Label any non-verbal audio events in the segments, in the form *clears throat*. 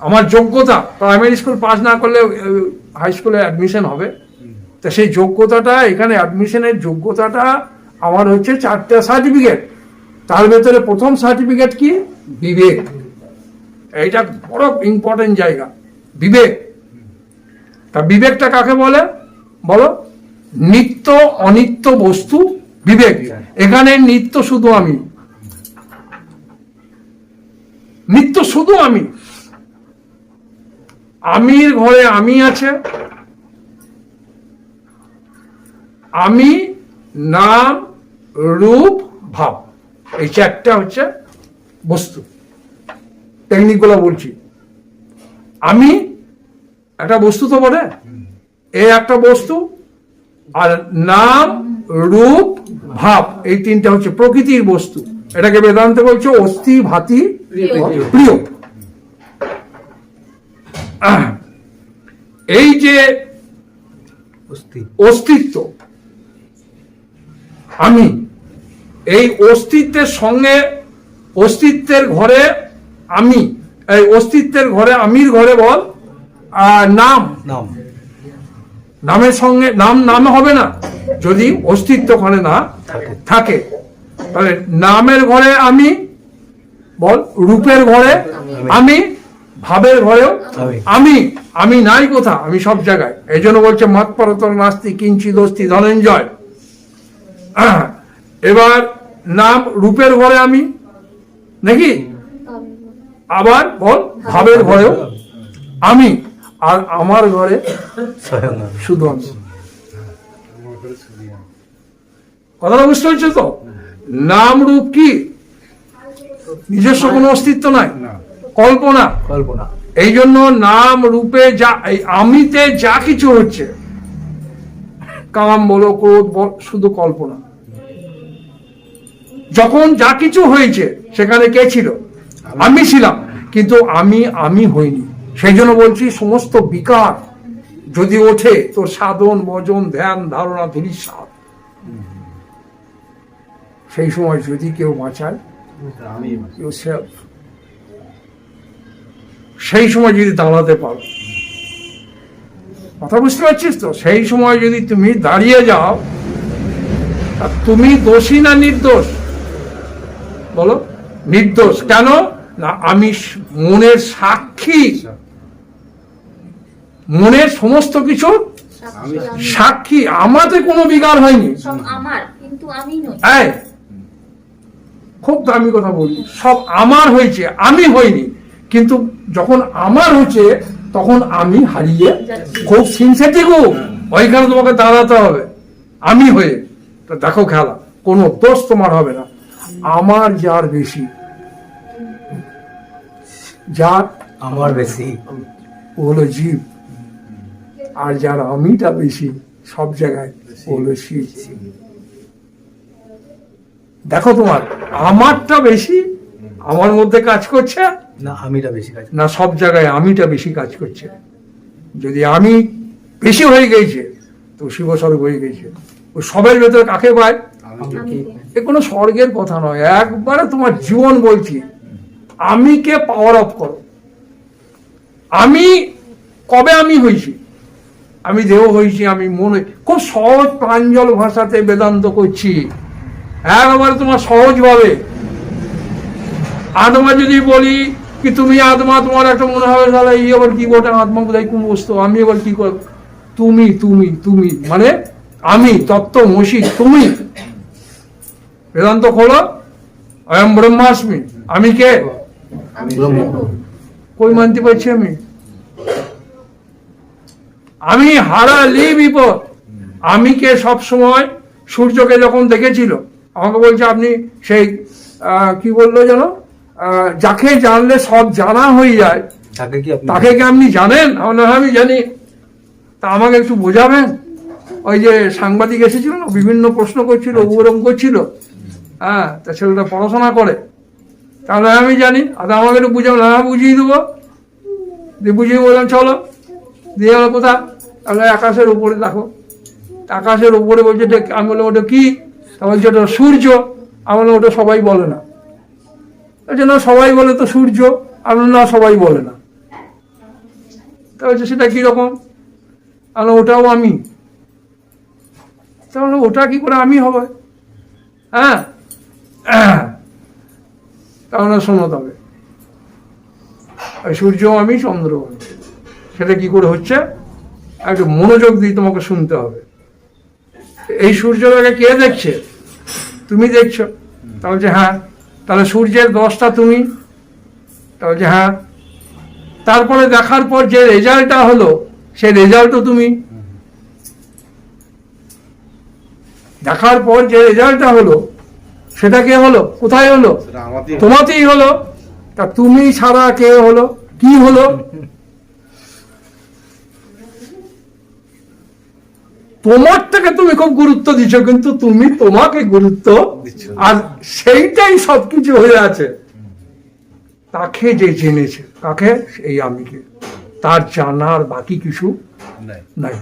আমার যোগ্যতা primary school pass না করলে হাই স্কুলে অ্যাডমিশন হবে। তা সেই যোগ্যতাটা এখানে অ্যাডমিশনের যোগ্যতাটা আমার হচ্ছে চারটে সার্টিফিকেট তার ভেতরে প্রথম সার্টিফিকেট কি? বিবেক। এইটা বড় ইম্পর্টেন্ট জায়গা। বিবেক। তা বিবেকটা কাকে বলে? বলো? নিত্য অনিত্য বস্তু বিবেক। এখানে নিত্য শুধু আমি। নিত্য শুধু আমি। আমির ঘরে আমি আছে। আমি নাম রূপ ভাব। এই চারটা হচ্ছে বস্তু। টেকনিকগুলো বলছি। আমি একটা বস্তু তো বটে। এ একটা বস্তু আর নাম রূপ ভাব। এই তিনটা হচ্ছে প্রকৃতির বস্তু। এটাকে বেদান্ত বলছে অস্থি ভাতি প্রিয়। *clears throat* এই যে অস্তিত্ব। আমি এই অস্তিত্বের সঙ্গে অস্তিত্বের ঘরে আমি এই অস্তিত্বের ঘরে আমির ঘরে বল নাম। নাম। নামের সঙ্গে নাম নাম হবে না। যদি অস্তিত্ব ওখানে না থাকে। তাহলে নামের ঘরে আমি বল রূপের ঘরে আমি ভাবের ঘরেও আমি। আমি নাই কোথা আমি সব জায়গায়। এই জন্য বলছে মত পরতর নাস্তি কিঞ্চি দোস্তি ধনঞ্জয়। *clears throat* এবার নাম রূপের ঘরে আমি নাকি? আবার বল ভাবের ঘরেও আমি আর আমার ঘরে স্বয়ং শুধু আমি। কথাটা বুঝতে পারছ তো? নাম রূপ কি? নিজস্ব কোনো অস্তিত্ব নাই? কল্পনা। কল্পনা। এই জন্য নাম রূপে যা এই আমিতে যা কিছু হচ্ছে কাম বলো ক্রোধ বল শুধু কল্পনা। যখন যা কিছু হয়েছে সেখানে কে ছিল? আমি। ছিলাম কিন্তু আমি আমি হইনি। সেই জন্য বলছি সমস্ত বিকার যদি ওঠে তোর সাধন ভজন ধ্যান ধারণা ধূলিসাৎ। সেই সময় যদি কেউ বাঁচায় yourself সেই সময় যদি দাঁড়াতে পারো। কথা বুঝতে পারছিস তো? সেই সময় যদি তুমি দাঁড়িয়ে যাও আর তুমি দোষী না নির্দোষ? বলো নির্দোষ কেন? না আমি মনের সাক্ষী। মনের সমস্ত কিছু সাক্ষী। আমাতে কোনো বিকার হয়নি। খুব দামি কথা বলি সব আমার হয়েছে আমি হইনি। কিন্তু যখন আমার হচ্ছে তখন আমি হারিয়ে খুব সিনথেটিক ওইখানে তোমাকে দাঁড়াতে হবে। আমি হয়ে। তো দেখো খেলা কোনো দোষ তোমার হবে না। আমার যার বেশি। যার আমার বেশি। ও হলো জীব। আর যার আমিটা বেশি সব জায়গায় ও হলো শিব। দেখো তোমার আমারটা বেশি আমার মধ্যে কাজ করছে। না আমিটা বেশি কাজ না সব জায়গায় আমিটা বেশি কাজ করছে। যদি আমি বেশি হয়ে গেছে তো শিব স্বরূপ হয়ে গেছে। ও সবের ভেতরে কাকে পায়? এ কোনো স্বর্গের কথা নয় একবারে তোমার জীবন বলছি। আমিকে পাওয়ার অফ করো। আমি কবে আমি হয়েছি? আমি দেহ হয়েছি আমি মনে খুব সহজ প্রাঞ্জল ভাষাতে বেদান্ত করছি। একবারে তোমার সহজভাবে আত্মা যদি বলি কি তুমি আত্মা তোমার একটা মনে হবে তাহলে এই আবার কি বটে? আত্মা বোধহয় কোন বস্তু। আমি এবার কি করব তুমি তুমি তুমি মানে আমি তত্ত্ব মসি তুমি। বেদান্ত খোলো। অয়ম ব্রহ্মাস্মি আমি কে। কই মানতে পারছি আমি? আমি হারা লি বিপদ। আমি কে সব সময় সূর্যকে যখন দেখেছিল আমাকে বলছে আপনি সেই আহ, কি বলল যেন? আহ, যাকে জানলে সব জানা হয়ে যায় তাকে কি আপনি তাকে কি আপনি জানেন? আমি জানি। তা আমাকে একটু বোঝাবেন? ওই যে সাংবাদিক এসেছিল না বিভিন্ন প্রশ্ন করছিল ওরকম করছিল। হ্যাঁ তা ছেলেটা পড়াশোনা করে। তাহলে আমি জানি। আর আমাকে একটু বুঝাবো না বুঝিয়ে দেবো। দিয়ে বুঝিয়ে বললাম চলো। দিয়ে গেলো কোথা তাহলে আকাশের উপরে দেখো। আকাশের উপরে বলছে আমি বললাম ওটা কি? তা বলছে ওটা সূর্য। আমি বললাম ওটা সবাই বলে না। বলছে না সবাই বলে তো সূর্য আমি না সবাই বলে না। তা বলছে, সেটা কীরকম তাহলে ওটাও আমি। তাহলে ওটা কি করে আমি হবে? হ্যাঁ? তাহলে শোনো তবে। ওই সূর্য আমি চন্দ্র সেটা কি করে হচ্ছে? একটু মনোযোগ দিয়ে তোমাকে শুনতে হবে। এই সূর্যটাকে কে দেখছে? তুমি দেখছ? তাহলে হ্যাঁ। তাহলে সূর্যের দশটা তুমি? তাহলে হ্যাঁ। তারপরে দেখার পর যে রেজাল্টটা হলো সেই রেজাল্টও তুমি। দেখার পর যে রেজাল্টটা হলো সেটা কে হলো? কোথায় হলো। তোমাতেই হলো। তা তুমি ছাড়া কে হলো? কি হলো? তোমার থেকে তুমি খুব গুরুত্ব দিচ্ছ কিন্তু তুমি তোমাকে গুরুত্ব দিচ্ছ আর সেইটাই সবকিছু হয়ে আছে। তাকে যে জেনেছে কাকে এই আমিকে তার জানার বাকি কিছু নাই।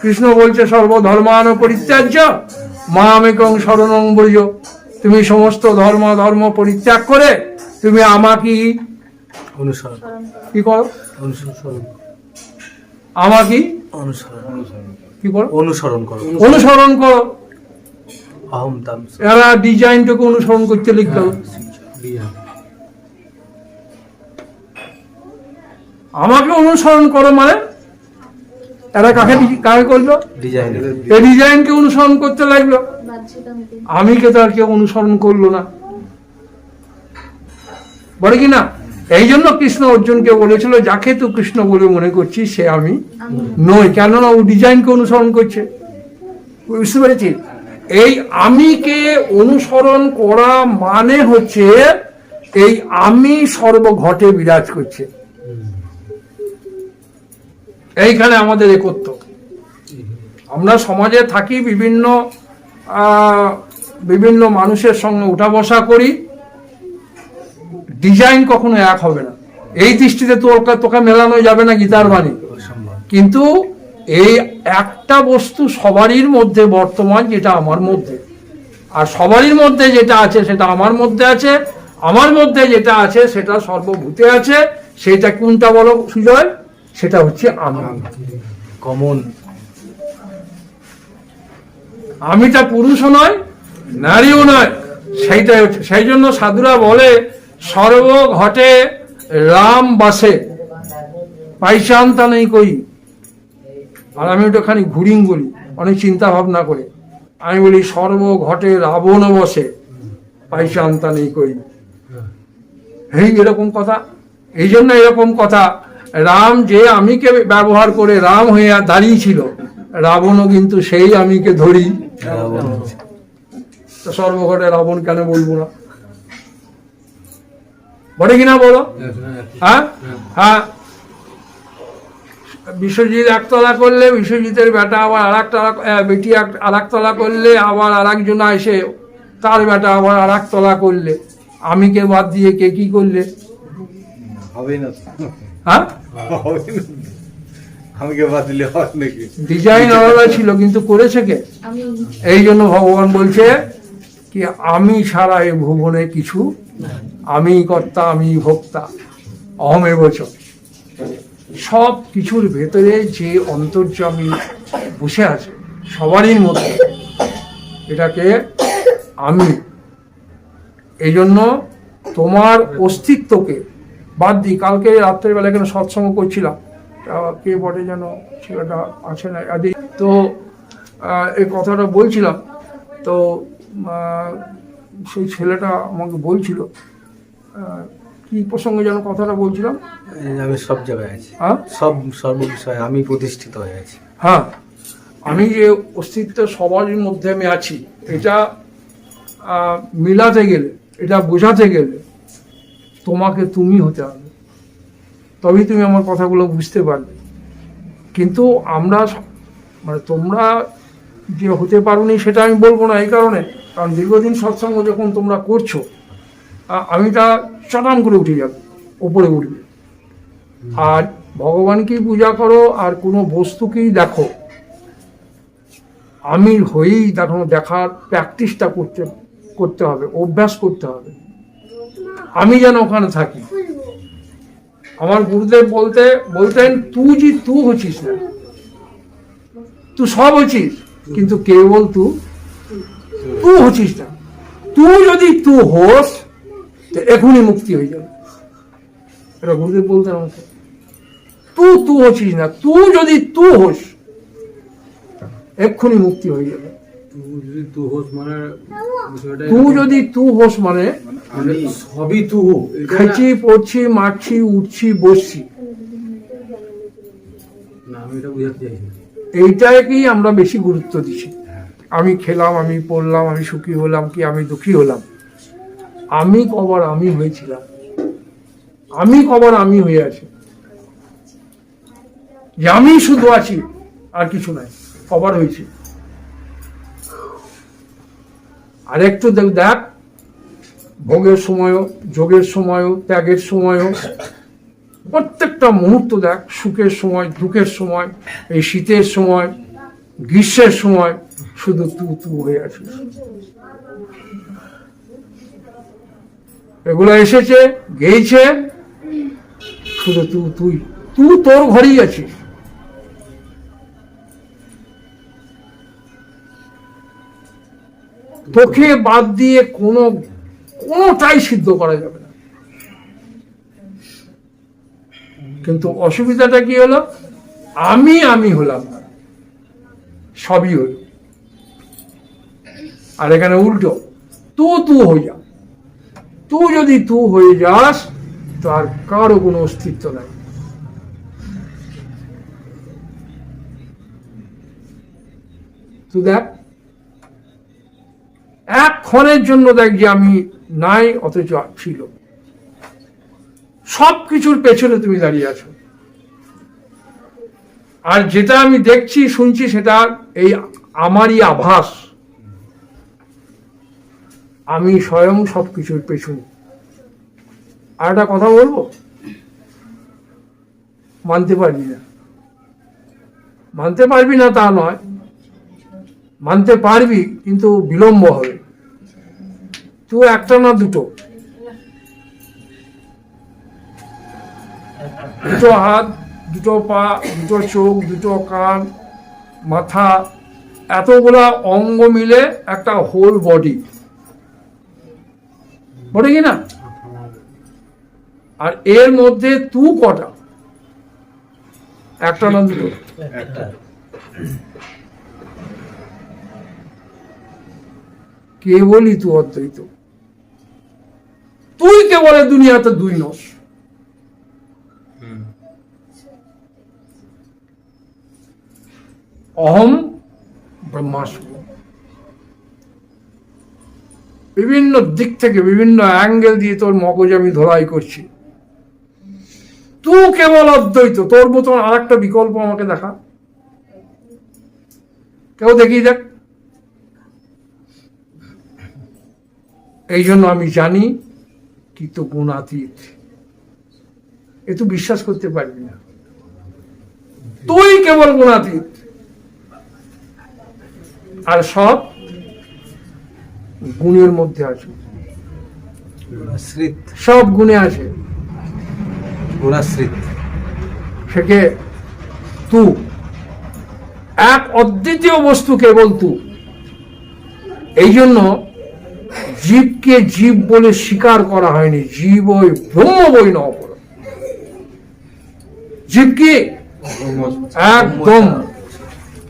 কৃষ্ণ বলছে সর্বধর্মান পরিত্যাজ্য মামেকং শরণং ব্রজ। তুমি সমস্ত ধর্ম ধর্ম পরিত্যাগ করে তুমি আমাকে অনুসরণ। কি করো? অনুসরণ। আমাকে অনুসরণ। কি করো? অনুসরণ করো। অনুসরণ করো। অহম তাম এরা ডিজাইনটাকে অনুসরণ করতে লিখতে হবে। আমাকে অনুসরণ করো মানে? এরা কাকে কাকে করল? ডিজাইন। এই ডিজাইনকে অনুসরণ করতে লাগল। বাহ্যিকামিতে আমিকে তো আর কেউ অনুসরণ করল না। বলে কি না? এই জন্য কৃষ্ণ অর্জুনকে বলেছিল, যাকে তো কৃষ্ণ বলে মনে করছি সে আমি নই। কেননা ও ডিজাইনকে অনুসরণ করছে। বুঝতে পেরেছি? এই আমিকে অনুসরণ করা মানে হচ্ছে, এই আমি সর্বঘটে বিরাজ করছে। এইখানে আমাদের একত্র আমরা সমাজে থাকি, বিভিন্ন বিভিন্ন মানুষের সঙ্গে উঠা বসা করি। ডিজাইন কখনো এক হবে না। এই দৃষ্টিতে তোকে তোকে মেলানো যাবে না গীতার বাণী? কিন্তু এই একটা বস্তু সবারই মধ্যে বর্তমান যেটা আমার মধ্যে। আর সবারই মধ্যে যেটা আছে সেটা আমার মধ্যে আছে আমার মধ্যে যেটা আছে সেটা সর্বভূতে আছে সেটা কোনটা বলো সুজয়? সেটা হচ্ছে আমি। কমন। আমিটা পুরুষও নয় নারীও নয়। সেইটাই হচ্ছে সেই জন্য সাধুরা বলে সর্ব ঘটে রাম বাসে। পাইচান্তা নেই কই। আর আমি ওটা খানি ঘুরিং বলি অনেক চিন্তা ভাবনা করে। আমি বলি সর্ব ঘটে রাবণ বসে পাইচান্তা নেই কই। এই এরকম কথা। এই জন্য এরকম কথা। রাম যে আমিকে ব্যবহার করে রাম হয়ে দাঁড়িয়েছিল রাবণও কিন্তু সেই আমিকে ধরি। সর্বঘটে রাবণ কেন বলব না? বলে কিনা বলো? হ্যাঁ হ্যাঁ? বিশ্বজিৎ একতলা করলে বিশ্বজিতের বেটা আবার আর একতলা বেটি আর একতলা করলে আবার আর একজন এসে তার বেটা আবার আর একতলা করলে। আমি কে বাদ দিয়ে কে কি করলে? হবেই না হ্যাঁ? আমাকে বাদ দিলে হয় নাকি? ডিজাইন আলাদা ছিল কিন্তু করেছে কে? এই জন্য ভগবান বলছে কি আমি ছাড়া এ ভুবনে কিছু আমি কর্তা আমি ভোক্তা, অহমে বচন। সব কিছুর ভেতরে যে অন্তর্যামী বসে আছে, সবারই মধ্যে এটাকে আমি। এই জন্য তোমার অস্তিত্বকে বাদ দিই। কালকে রাত্রেবেলা কেন সৎসঙ্গ করছিলাম। কে বটে যেন ছেলেটা আছে না? আদি। তো এই কথাটা বলছিলাম। তো সেই ছেলেটা আমাকে বলছিল কি প্রসঙ্গে যেন কথাটা বলছিলাম? আমি সব জায়গায় আছি। হ্যাঁ? সব সর্ব বিষয়ে আমি প্রতিষ্ঠিত হয়ে আছি। হ্যাঁ। আমি যে অস্তিত্ব সবারই মধ্যে আমি আছি এটা মিলাতে গেলে এটা বোঝাতে গেলে তোমাকে তুমি হতে হবে। তবেই তুমি আমার কথাগুলো বুঝতে পারবে। কিন্তু আমরা মানে তোমরা যে হতে পারোনি সেটা আমি বলব না এই কারণে। কারণ দীর্ঘদিন সৎসঙ্গ যখন তোমরা করছ আ- আমিটা চটাম করে উঠে যাবে, উপরে উঠবে। আর ভগবানকেই পূজা করো, আর কোনো বস্তুকেই দেখো। আমি হয়েই দেখো দেখার প্র্যাকটিসটা করতে করতে হবে, অভ্যাস করতে হবে। আমি যেন ওখানে থাকি। আমার গুরুদেব বলতে, বলতেন, তুই যে তু হচ্ছিস না। তুই সব হচ্ছিস, কিন্তু কেবল তু তু হচ্ছিস না। তুই যদি তু হোস এখনই মুক্তি হয়ে যাবে। গুরুদেব বলতেন আমাকে তু তু হচ্ছিস না তুই যদি তু হোস এক্ষুনি মুক্তি হয়ে যাবে। তু যদি তু হোস মানে মানে সবই তু খাইছি পড়ছি মারছি উঠছি বসছি। এইটাকেই আমরা বেশি গুরুত্ব দিচ্ছি? আমি খেলাম আমি পড়লাম আমি সুখী হলাম কি আমি দুঃখী হলাম? আমি কবার আমি হয়েছিলাম। আমি কবার আমি হয়ে আছি। যে আমি শুধু আছি, আর কিছু নাই, কবার হয়েছে। আর একটু দেখ ভোগের সময়ও, যোগের সময়ও, ত্যাগের সময়ও, প্রত্যেকটা মুহূর্ত দেখ, সুখের সময়, দুঃখের সময়, এই শীতের সময়, গ্রীষ্মের সময়, শুধু তু তু হয়ে আছিস। এগুলো এসেছে, গেইছে। শুধু তু, তুই তুই তোর ঘরেই আছিস। তোকে বাদ দিয়ে কোনো, কোনোটাই সিদ্ধ করা যাবে না। কিন্তু অসুবিধাটা কি হলো? আমি আমি হলাম সবই হল। আর এখানে উল্টো। তু তু হয়ে যা তুই যদি তু হয়ে যাস তার কারও কোনো অস্তিত্ব নাই তুই দেখ এক ক্ষণের জন্য দেখ যে আমি নাই অথচ ছিল সব কিছুর পেছনে তুমি দাঁড়িয়ে আছো আর যেটা আমি দেখছি শুনছি সেটা এই আমারই আভাস। আমি স্বয়ং সব কিছুর পেছনে। আর একটা কথা বলব? মানতে পারবি না। মানতে পারবি না তা নয়। মানতে পারবি, কিন্তু বিলম্ব হবে। তুই একটা না দুটো? দুটো হাত, দুটো পা, দুটো চোখ, দুটো কান, মাথা, এতগুলা অঙ্গ মিলে একটা হোল বডি বটে কি না? আর এর মধ্যে তু কটা? একটা না দুটো? কেবলই তু অদ্বৈত। তুই কেবল দুনিয়াতে দুই নস। অহম ব্রহ্মাস্ম। বিভিন্ন দিক থেকে বিভিন্ন অ্যাঙ্গেল দিয়ে তোর মগজ আমি ধরাই করছি। তুই কেবল অদ্বৈত, তোর মতন আর একটা বিকল্প আমাকে দেখা। কেউ দেখিয়ে দেখ। এই জন্য আমি জানি কি তো গুণাতীত এ তুই বিশ্বাস করতে পারবি না। তুই কেবল গুণাতীত আর সব গুণের মধ্যে আছে সব গুণে আছে থেকে তু। এক অদ্বিতীয় বস্তু কেবল তু। এই জন্য জীবকে জীব বলে স্বীকার করা হয়নি। জীব ওই ব্রহ্ম বই ন জীব কি? একদম।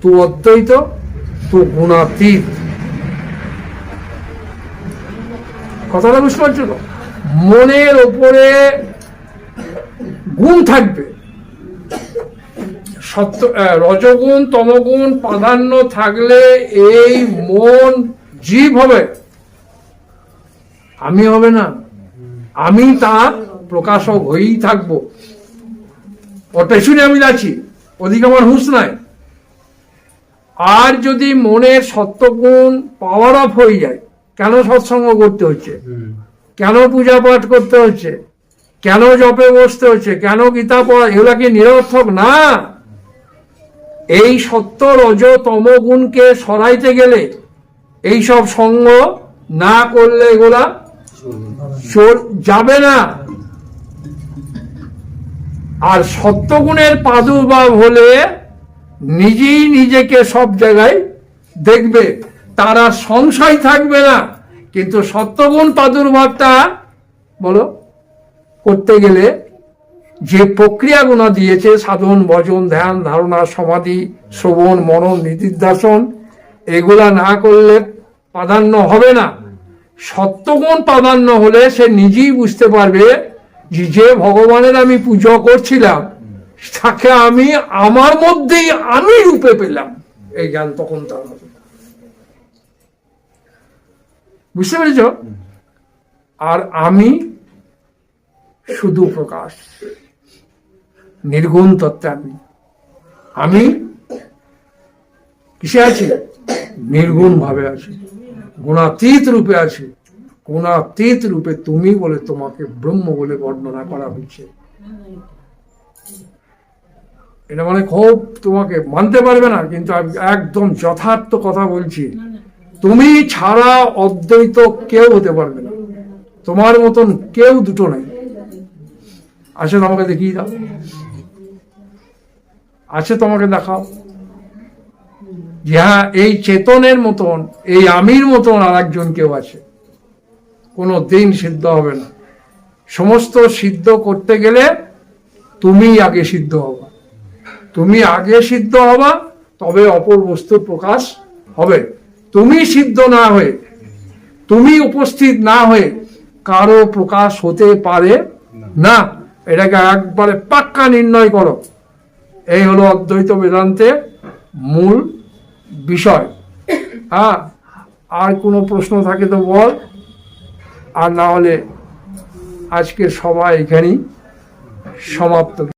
তু অদ্বৈত তু গুণাতীত। কথাটা বুঝতে পারছ তো মনের ওপরে গুণ থাকবে। সত্য রজগুণ, তমগুণ প্রাধান্য থাকলে এই মন জীব হবে। আমি হবে না। আমি তার প্রকাশক হয়েই থাকব। ওর পেছনে আমি যাচ্ছি ওদিকে আমার হুঁশ নাই। আর যদি মনের সত্যগুণ পাওয়ার অফ হয়ে যায় কেন সৎসঙ্গ করতে হচ্ছে? কেন পূজা পাঠ করতে হচ্ছে? কেন জপে বসতে হচ্ছে? কেন গীতা পড়া? এগুলা কি নিরর্থক? না। এই সত্য রজ তম গুণকে সরাইতে গেলে এই সব সঙ্গ না করলে এগুলা যাবে না। আর সত্যগুণের প্রাদুর্ভাব হলে নিজেই নিজেকে সব জায়গায় দেখবে। তারা সংশয় থাকবে না। কিন্তু সত্যগুণ প্রাদুর্ভাবটা, বলো, করতে গেলে যে প্রক্রিয়াগুলো দিয়েছে, সাধন, ভজন, ধ্যান, ধারণা, সমাধি, শ্রবণ, মনন নিদিধ্যাসন এগুলা না করলে প্রাধান্য হবে না। সত্যগুণ প্রাধান্য হলে সে নিজেই বুঝতে পারবে যে যে ভগবানের আমি পুজো করছিলাম, তাকে আমি আমার মধ্যেই আমি রূপে পেলাম। এই জ্ঞান তখন তার হবে বুঝতে পেরেছ? আর আমি শুধু প্রকাশ। নির্গুণ তত্ত্বে আমি। আমি কিসে আছি? নির্গুণ ভাবে আছি। গুণাতীত রূপে আছি। গুণাতীত রূপে তুমি বলে তোমাকে ব্রহ্ম বলে বর্ণনা করা হয়েছে। এটা মানে খুব তোমাকে মানতে পারবে না, কিন্তু একদম যথার্থ কথা বলছি। তুমি ছাড়া অদ্বৈত কেউ হতে পারবে না। তোমার মতন কেউ দুটো নেই। আসে তোমাকে দেখিয়ে দাও। আছে তোমাকে দেখাও। যে হ্যাঁ এই চেতনের মতন, এই আমির মতন আর একজন কেউ আছে। কোনো দিন সিদ্ধ হবে না। সমস্ত সিদ্ধ করতে গেলে তুমি আগে সিদ্ধ হবা। তুমি আগে সিদ্ধ হবা, তবে অপর বস্তুর প্রকাশ হবে। তুমি সিদ্ধ না হয়ে, তুমি উপস্থিত না হয়ে কারও প্রকাশ হতে পারে না। এটাকে একবারে পাক্কা নির্ণয় করো। এই হলো অদ্বৈত বেদান্তের মূল বিষয়। হ্যাঁ আর কোনো প্রশ্ন থাকে তো বল। আর না হলে আজকের সভা এখানেই সমাপ্ত।